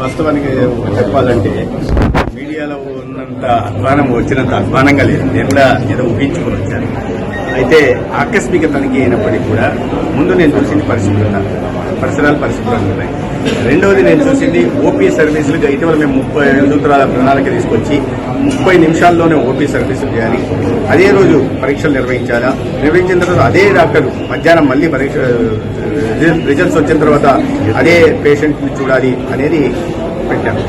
వాస్తవానికి చెప్పాలంటే మీడియాలో ఉన్నంత అధ్వానం వచ్చినంత అధ్వానంగా లేదు. నేను కూడా ఏదో ఊహించుకుని వచ్చాను. అయితే ఆకస్మిక తనిఖీ అయినప్పటికీ కూడా ముందు నేను చూసింది పరిస్థితులు పరిసరాలు పరిస్థితులు ఉన్నాయి. రెండవది నేను చూసింది ఓపీ సర్వీసులుగా ఇటీవల మేము ముప్పై సూత్రాల ప్రణాళిక తీసుకొచ్చి ముప్పై నిమిషాల్లోనే ఓపీ సర్వీసులు చేయాలి. అదే రోజు పరీక్షలు నిర్వహించాలా? నిర్వహించిన తర్వాత అదే డాక్టర్ మధ్యాహ్నం మళ్ళీ పరీక్ష రిజల్ట్స్ వచ్చిన తర్వాత అదే పేషెంట్ని చూడాలి అనేది పెట్టాను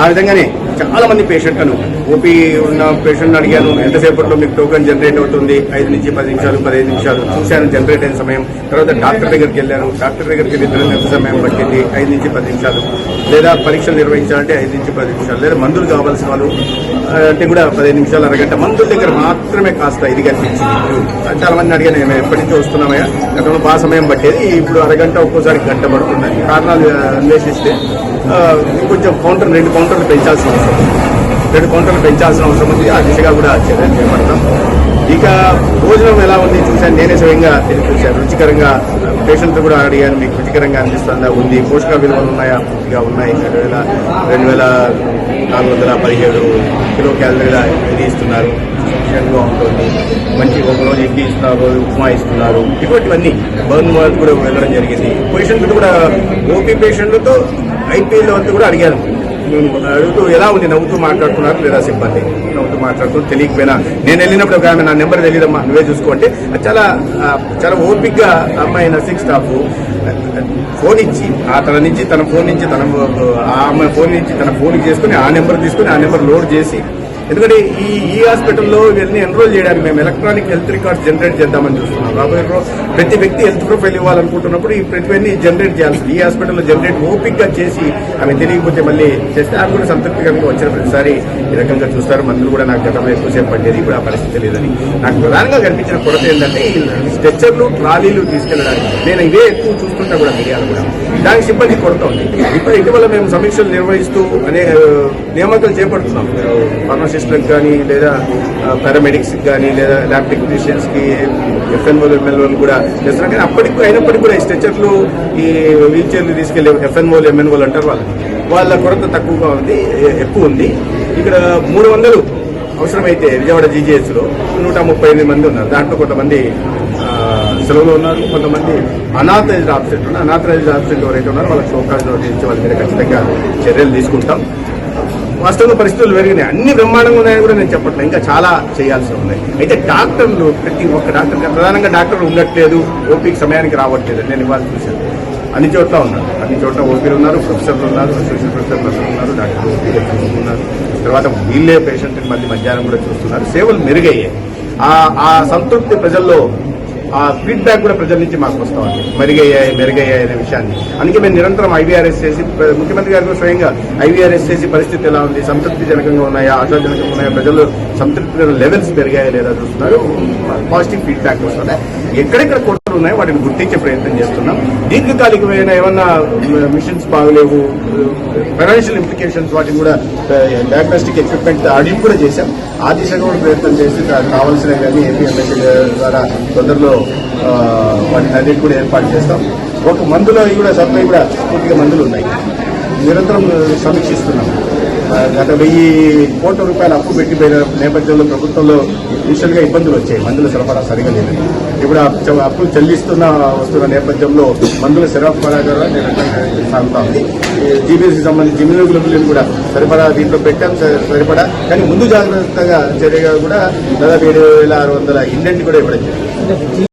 ఆ విధంగానే చాలా మంది పేషెంట్లను ఓపీ ఉన్న పేషెంట్ అడిగాను. ఎంతసేపట్లో మీకు టోకెన్ జనరేట్ అవుతుంది? ఐదు నుంచి పది నిమిషాలు పదిహేను నిమిషాలు చూశాను జనరేట్ అయిన సమయం. తర్వాత డాక్టర్ దగ్గరికి వెళ్ళాను. డాక్టర్ దగ్గరికి వెళ్ళిన ఎంత సమయం పట్టింది? ఐదు నుంచి పది నిమిషాలు. లేదా పరీక్షలు నిర్వహించాలంటే ఐదు నుంచి పది నిమిషాలు. లేదా మందులు కావాల్సిన వాళ్ళు అంటే కూడా పదిహేను నిమిషాలు అరగంట మందుల దగ్గర మాత్రమే కాస్త ఇది కనిపించింది చాలా మంది అడిగాను మేము ఎప్పటి నుంచి వస్తున్నామయ్యా? గతంలో బాగా సమయం పట్టేది ఇప్పుడు అరగంట ఒక్కోసారి గంట పడుతుంది కారణాలు అన్వేషిస్తే ఇంకొంచెం కౌంటర్ రెండు కౌంటర్లు పెంచాల్సిన అవసరం రెండు కౌంటర్లు పెంచాల్సిన అవసరం ఉంది. ఆ దిశగా కూడా చర్యలు చేపడతాం. ఇక భోజనం ఎలా ఉంది చూశాను. నేనే స్వయంగా తిరిగి చూశాను రుచికరంగా పేషెంట్ కూడా అడిగాను మీకు రుచికరంగా అనిపిస్తుందా? ఉంది. పోషక విలువలు ఉన్నాయా? పూర్తిగా ఉన్నాయి. రెండు వేల రెండు వేల నాలుగు వందల పదిహేడు కిలో క్యాలరీల ఇది ఇస్తున్నారు. సఫిషియెంట్గా ఉంటుంది. మంచి ఒక రోజు ఇడ్లీ ఇస్తున్నారు ఉప్మా ఇస్తున్నారు. ఇటువంటివన్నీ బర్న్ వాళ్ళు కూడా వెళ్ళడం జరిగింది. పేషెంట్లు కూడా ఓపీ పేషెంట్లతో ఐపీఎల్ అంతా కూడా అడిగాను నేను అడుగుతూ ఎలా ఉంది? నవ్వుతూ మాట్లాడుతున్నారు లేదా సిబ్బంది? నవ్వుతూ మాట్లాడుతూ తెలియకపోయినా నేను వెళ్ళినప్పుడు ఒక ఆమె నా నెంబర్ తెలియదమ్మా నువ్వే చూసుకోంటే చాలా చాలా ఓపిక్గా అమ్మాయి నర్సింగ్ స్టాఫ్ ఫోన్ ఇచ్చి ఆ తన నుంచి తన ఫోన్ నుంచి తన ఆమె ఫోన్ నుంచి తన ఫోన్ చేసుకుని ఆ నెంబర్ తీసుకుని ఆ నెంబర్ లోడ్ చేసి ఎందుకంటే ఈ ఈ హాస్పిటల్లో ఇవన్నీ ఎన్రోల్ చేయడానికి మేము ఎలక్ట్రానిక్ హెల్త్ రికార్డ్స్ జనరేట్ చేద్దామని చూస్తున్నాం. రాబోయే ప్రతి వ్యక్తి హెల్త్ ప్రొఫైల్ ఇవ్వాలనుకుంటున్నప్పుడు ఈ ప్రతివన్నీ జనరేట్ చేయాల్సింది. ఈ హాస్పిటల్లో జనరేట్ ఓపిక్గా చేసి ఆమె తెలియకపోతే మళ్ళీ చేస్తే ఆమె కూడా సంతృప్తికరంగా వచ్చిన ప్రతిసారి ఈ రకంగా చూస్తారు. మందులు కూడా నాకు గతంలో ఎక్కువసేపు పట్టేది ఇప్పుడు ఆ పరిస్థితి లేదని. నాకు ప్రధానంగా కనిపించిన కొరత ఏంటంటే ఈ స్ట్రెచ్చర్లు ట్రాలీలు తీసుకెళ్ళడానికి. నేను ఇవే ఎక్కువ చూస్తుంటా కూడా మీడియాలో కూడా. దానికి సిబ్బంది కొరత ఉంది. ఇప్పుడు ఇటీవల మేము సమీక్షలు నిర్వహిస్తూ అనే ఆ, నియామకాలు చేపడుతున్నాం. ఫార్మసిస్టులకు కానీ లేదా పారామెడిక్స్ కానీ లేదా ల్యాబ్ టెక్నీషియన్స్కి ఎఫ్ఎన్ఓలు ఎమ్మెల్యేలు కూడా చేస్తున్నారు కానీ అప్పటికి అయినప్పటికీ కూడా ఈ స్ట్రెచర్లు ఈ వీల్ చైర్లు తీసుకెళ్ళే ఎఫ్ఎన్ఓలు ఎంఎన్ఓలు అంటారు వాళ్ళు. వాళ్ళ కొరత తక్కువగా ఉంది ఎక్కువ ఉంది. ఇక్కడ మూడు వందలు అవసరమైతే విజయవాడ జీజీహెచ్లో నూట ముప్పై ఎనిమిది మంది ఉన్నారు. దాంట్లో కొంతమంది సెలవులో ఉన్నారు. కొంతమంది అనాథరైజ్డ్ ఆబ్సెంట్ ఉన్నారు. అనాథరైజ్డ్ ఆబ్సెంట్ ఎవరైతే ఉన్నారో వాళ్ళకి షోకాజ్ నోటీస్ వాళ్ళ మీద ఖచ్చితంగా చర్యలు తీసుకుంటాం. వాస్తవంగా పరిస్థితులు పెరిగినాయి. అన్ని బ్రహ్మాండంగా ఉన్నాయని కూడా నేను చెప్పట్లేదు ఇంకా చాలా చేయాల్సి ఉన్నాయి. అయితే డాక్టర్లు ప్రతి ఒక్క డాక్టర్ ప్రధానంగా డాక్టర్లు ఉండట్లేదు. ఓపీకి సమయానికి రావట్లేదు. నేను ఇవాళ చూశాను. అన్ని చోట్ల ఉన్నారు. అన్ని చోట్ల ఓపీలు ఉన్నారు ప్రొఫెసర్లు ఉన్నారు అసోసియేట్ ప్రొఫెసర్లు ఉన్నారు డాక్టర్ ఓపీలు ఉన్నారు. తర్వాత వీళ్ళే పేషెంట్ని మళ్ళీ మధ్యాహ్నం కూడా చూస్తున్నారు. సేవలు మెరుగయ్యాయి. ఆ సంతృప్తి ప్రజల్లో ఆ ఫీడ్బ్యాక్ కూడా ప్రజల నుంచి మాకు వస్తా ఉంది మెరుగయ్యాయి మెరుగయ్యాయి అనే విషయాన్ని. అందుకే మేము నిరంతరం ఐవీఆర్ఎస్ చేసి ముఖ్యమంత్రి గారు కూడా స్వయంగా ఐవీఆర్ఎస్ చేసి పరిస్థితి ఎలా ఉంది సంతృప్తి జనకంగా ఉన్నాయా ఆశాజనకంగా ఉన్నాయా ప్రజలు సంతృప్తి లెవెల్స్ పెరిగాయా లేదా చూస్తున్నారు. పాజిటివ్ ఫీడ్బ్యాక్ వస్తుంది ఎక్కడెక్కడ కోట్లు ఉన్నాయో వాటిని గుర్తించే ప్రయత్నం చేస్తున్నాం. దీర్ఘకాలికమైన ఏమన్నా మిషన్స్ బాగలేవు ఫైనాన్షియల్ ఇంప్లికేషన్స్ వాటిని కూడా డయాగ్నోస్టిక్ ఎక్విప్మెంట్ ఆడిట్ కూడా చేశాం. ఆ దిశగా కూడా ప్రయత్నం చేసి దానికి కావాల్సిన కానీ ఏపీ ద్వారా తొందరలో వాటిని అన్నిటి కూడా ఏర్పాటు చేస్తాం. ఒక మందులో కూడా సప్లై కూడా పూర్తిగా మందులు ఉన్నాయి. నిరంతరం సమీక్షిస్తున్నాం. గత వెయ్యి కోట్ల రూపాయలు అప్పు పెట్టిపోయిన నేపథ్యంలో ప్రభుత్వంలో ఇనిషియల్గా ఇబ్బందులు వచ్చాయి. మందుల సరఫరా సరిగా లేదు ఇప్పుడు అప్పులు చెల్లిస్తున్న వస్తున్న నేపథ్యంలో మందుల సరఫరా కూడా సాగుతా ఉంది. జీబీఎస్కి సంబంధించి జిమ్యూనోగ్లోబులిన్ కూడా సరిపడా దీంట్లో పెట్టాం సరిపడా. కానీ ముందు జాగ్రత్తగా చర్యగా కూడా దాదాపు ఏడు వేల ఆరు వందల ఇండెంట్ కూడా ఇవ్వడం జరిగింది.